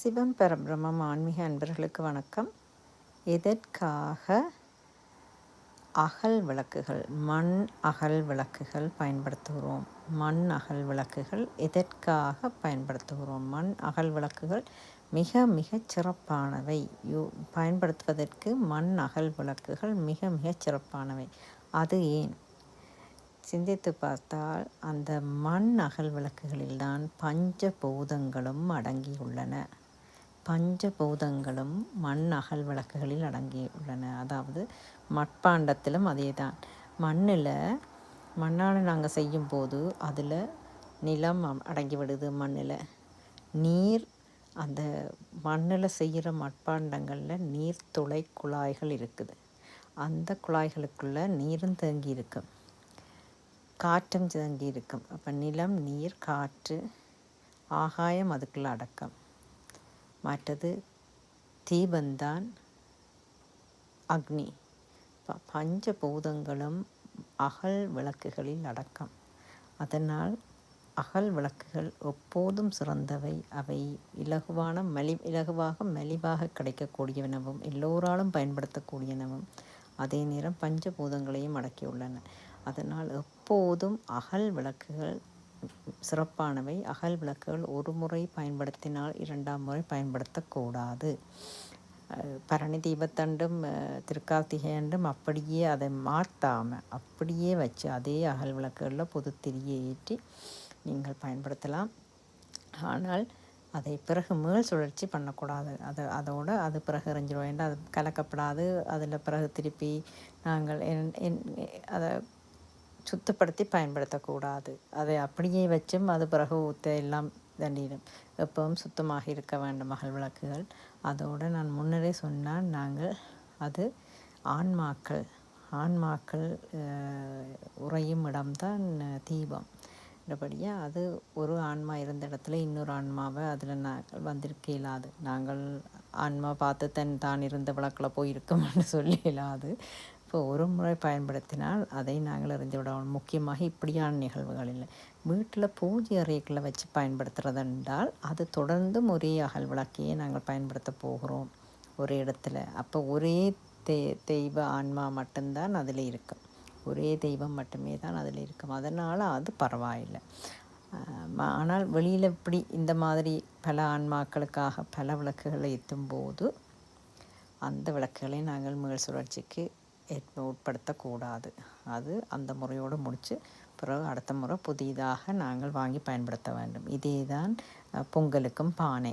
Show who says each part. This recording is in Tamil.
Speaker 1: சிவம் பரபிரமம் ஆன்மீக அன்பர்களுக்கு வணக்கம். எதற்காக அகல் விளக்குகள் மண் அகல் விளக்குகள் பயன்படுத்துகிறோம்? மண் அகல் விளக்குகள் எதற்காக பயன்படுத்துகிறோம்? மண் அகல் விளக்குகள் மிக மிக சிறப்பானவை. யூ பயன்படுத்துவதற்கு மண் அகல் விளக்குகள் மிக மிக சிறப்பானவை. அது ஏன்? சிந்தித்து பார்த்தால் அந்த மண் அகல் விளக்குகளில்தான் பஞ்சபூதங்களும் அடங்கியுள்ளன. பஞ்சபூதங்களும் மண் அகல் விளக்குகளில் அடங்கியுள்ளன அதாவது மட்பாண்டத்திலும் அதே தான் மண்ணில் மண்ணால் நாங்கள் செய்யும்போது அதில் நிலம் அடங்கி விடுது மண்ணில். நீர் அந்த மண்ணில் செய்கிற மட்பாண்டங்களில் நீர்த்துளை குழாய்கள் இருக்குது. அந்த குழாய்களுக்குள்ளே நீரும் தேங்கி இருக்கும். காற்றும் தேங்கி இருக்கும். அப்போ நிலம் நீர் காற்று ஆகாயம் அதுக்குள்ளே அடக்கம். மற்றது தீபந்தான் அக்னி. பஞ்சபூதங்களும் அகல் விளக்குகளில் அடக்கம். அதனால் அகல் விளக்குகள் எப்போதும் சிறந்தவை. அவை இலகுவான மலி இலகுவாக மலிவாக கிடைக்கக்கூடியவனவும் எல்லோராலும் பயன்படுத்தக்கூடியனவும் அதே நேரம் பஞ்சபூதங்களையும் அடக்கியுள்ளன. அதனால் எப்போதும் அகல் விளக்குகள் சிறப்பானவை. அகல் விளக்குகள் ஒரு முறை பயன்படுத்தினால் இரண்டாம் முறை பயன்படுத்தக்கூடாது. பரணி தீபத்தண்டும் திருக்கார்த்திகையண்டும் அப்படியே அதை மாற்றாமல் அப்படியே வச்சு அதே அகல் விளக்குகளில் புது திரியை ஏற்றி நீங்கள் பயன்படுத்தலாம். ஆனால் அதை பிறகு மேல் சுழற்சி பண்ணக்கூடாது. அதை அதோடு அது பிறகு எறிஞ்சிடும் ஏன்னா அது கலக்கப்படாது. அதில் பிறகு திருப்பி நாங்கள் என் அதை சுத்தப்படுத்தி பயன்படுத்தக்கூடாது. அதை அப்படியே வச்சும் அது பிறகு ஊற்ற எல்லாம் தண்டிடும். எப்பவும் சுத்தமாக இருக்க வேண்டும் மகள் விளக்குகள். அதோடு நான் முன்னரே சொன்னால் நாங்கள் அது ஆன்மாக்கள் ஆன்மாக்கள் உறையும் இடம்தான் தீபம். என்றபடியாக அது ஒரு ஆன்மா இருந்த இடத்துல இன்னொரு ஆன்மாவை அதில் நாங்கள் வந்திருக்க இயலாது. நாங்கள் ஆன்மா பார்த்து தன் தான் இருந்த விளக்கில் போயிருக்கோம்னு சொல்லி இயலாது. இப்போ ஒரு முறை பயன்படுத்தினால் அதை நாங்கள் அறிந்து விடணும் முக்கியமாக இப்படியான நிகழ்வுகள் இல்லை. வீட்டில் பூஜை அறைகளை வச்சு பயன்படுத்துகிறதென்றால் அது தொடர்ந்தும் ஒரே அகல் விளக்கையே நாங்கள் பயன்படுத்த போகிறோம் ஒரு இடத்துல. அப்போ ஒரே தெ தெய்வ ஆன்மா மட்டும்தான் அதில் இருக்கும். ஒரே தெய்வம் மட்டுமே தான் அதில் இருக்கும். அதனால் அது பரவாயில்லை. ஆனால் வெளியில் இப்படி இந்த மாதிரி பல ஆன்மாக்களுக்காக பல விளக்குகளை ஏற்றும் போது அந்த விளக்குகளை நாங்கள் மேல் சுழற்சிக்கு உட்படுத்தக்கூடாது அது அந்த முறையோடு முடித்து பிறகு அடுத்த முறை புதிதாக நாங்கள் வாங்கி பயன்படுத்த வேண்டும். இதே தான் பொங்கலுக்கும் பானை.